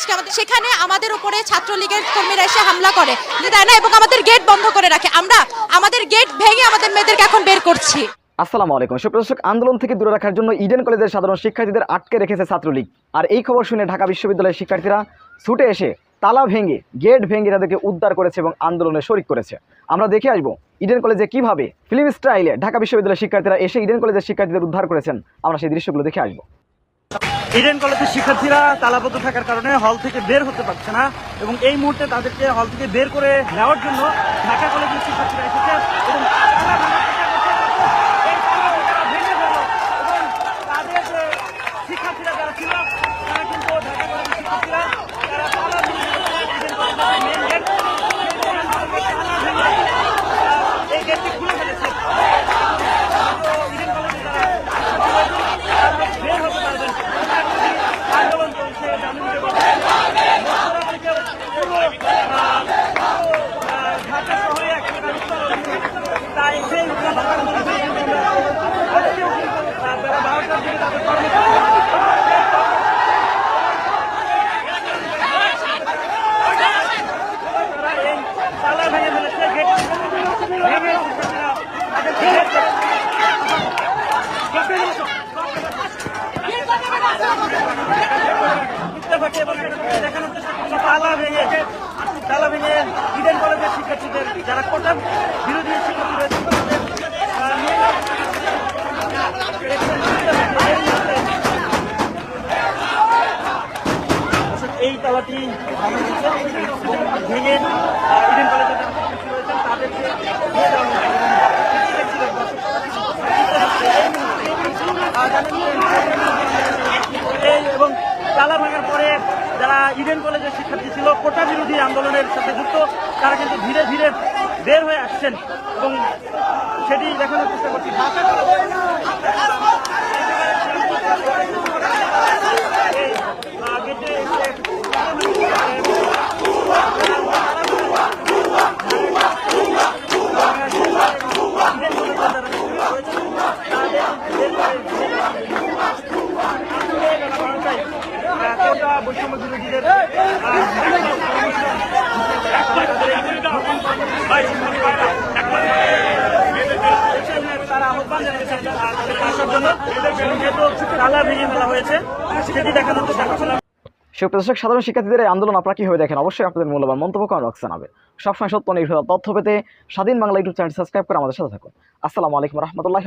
আজকে আমাদের সেখানে আমাদের উপরে ছাত্রলীগের কর্মীরা এসে হামলা করে। তাই না? এবং আমাদের গেট বন্ধ করে রাখে। আমরা আমাদের গেট ভেঙে আমাদের মেয়েদেরকে এখন বের করছি। আসসালামু আলাইকুম। সুপ্রদর্শক আন্দোলন থেকে দূরে রাখার জন্য ইডেন কলেজের সাধারণ শিক্ষার্থীদের আটকে রেখেছে ছাত্রলীগ। আর এই খবর শুনে ঢাকা বিশ্ববিদ্যালয়ের শিক্ষার্থীরা ছুটে এসে তালা ভেঙে গেট ভেঙে তাদেরকে উদ্ধার করেছে এবং আন্দোলনে শরিক করেছে। আমরা দেখে আসব ইডেন কলেজে কীভাবে ফিল্ম স্টাইলে ঢাকা বিশ্ববিদ্যালয়ের শিক্ষার্থীরা এসে ইডেন কলেজের শিক্ষার্থীদের উদ্ধার করেছেন। আমরা সেই দৃশ্যগুলো দেখে আসব। ইডেন কলেজের শিক্ষার্থীরা তালাবদ্ধ থাকার কারণে হল থেকে বের হতে পারছে না এবং এই মুহূর্তে তাদেরকে হল থেকে বের করে নেওয়ার জন্য ঢাকা কলেজের শিক্ষার্থীরা এসেছে এবং তালা ভাঙার চেষ্টা করছে। এই তালা ভেঙে ফেলল এবং তাদের যে শিক্ষার্থীরা যারা ছিল তারা কিন্তু ঢাকা কলেজের শিক্ষার্থীরা তারা তালা ভেঙে ফেলেছে ইডেন কলেজের মেন গেট এই গেটটি খুলে ফেলেছে তো ইডেন কলেজে যারা তারা বের হতে পারবেন আন্দোলন চলছে জানুন ঢাকা শহরে একটা তাই সেই বারোটার দিকে তাদের কর্মসূচি তারা এই তালা ভেঙে ফেলেছে গেট ভেঙে এবং দেখানোর চেষ্টা করছে তালা ভেঙে তালা ভেঙে ইডেন কলেজের শিক্ষার্থীদের, যারা কোটা বিরোধী শিক্ষার্থী এই তালাটি ভাঙা ইডেন কলেজের তাদেরকে এবং তালা ভাঙার পরে যারা ইডেন কলেজের শিক্ষার্থী ছিল, কোটা বিরোধী আন্দোলনের সাথে যুক্ত, তারা কিন্তু ধীরে ধীরে বের হয়ে আসছেন এবং সেটি দেখানোর চেষ্টা করছি ঢাকা এই, আহ, গেটে এসে ইডেন কলেজের যারা শিক্ষার্থী রয়েছেন, তাদের বের করে কোটা সুপ্রদর্শক সাধারণ শিক্ষার্থীদের এই আন্দোলন আপনারা কীভাবে দেখেন? অবশ্যই আপনাদের মূল্যবান মন্তব্য কমেন্ট বক্সে জানাবে সবসময় সত্য নির্ভর তথ্য পেতে স্বাধীন বাংলা ইউটিউব চ্যানেল সাবস্ক্রাইব করে আমাদের সাথে থাকুন। আসসালামু আলাইকুম রহমতুল্লাহ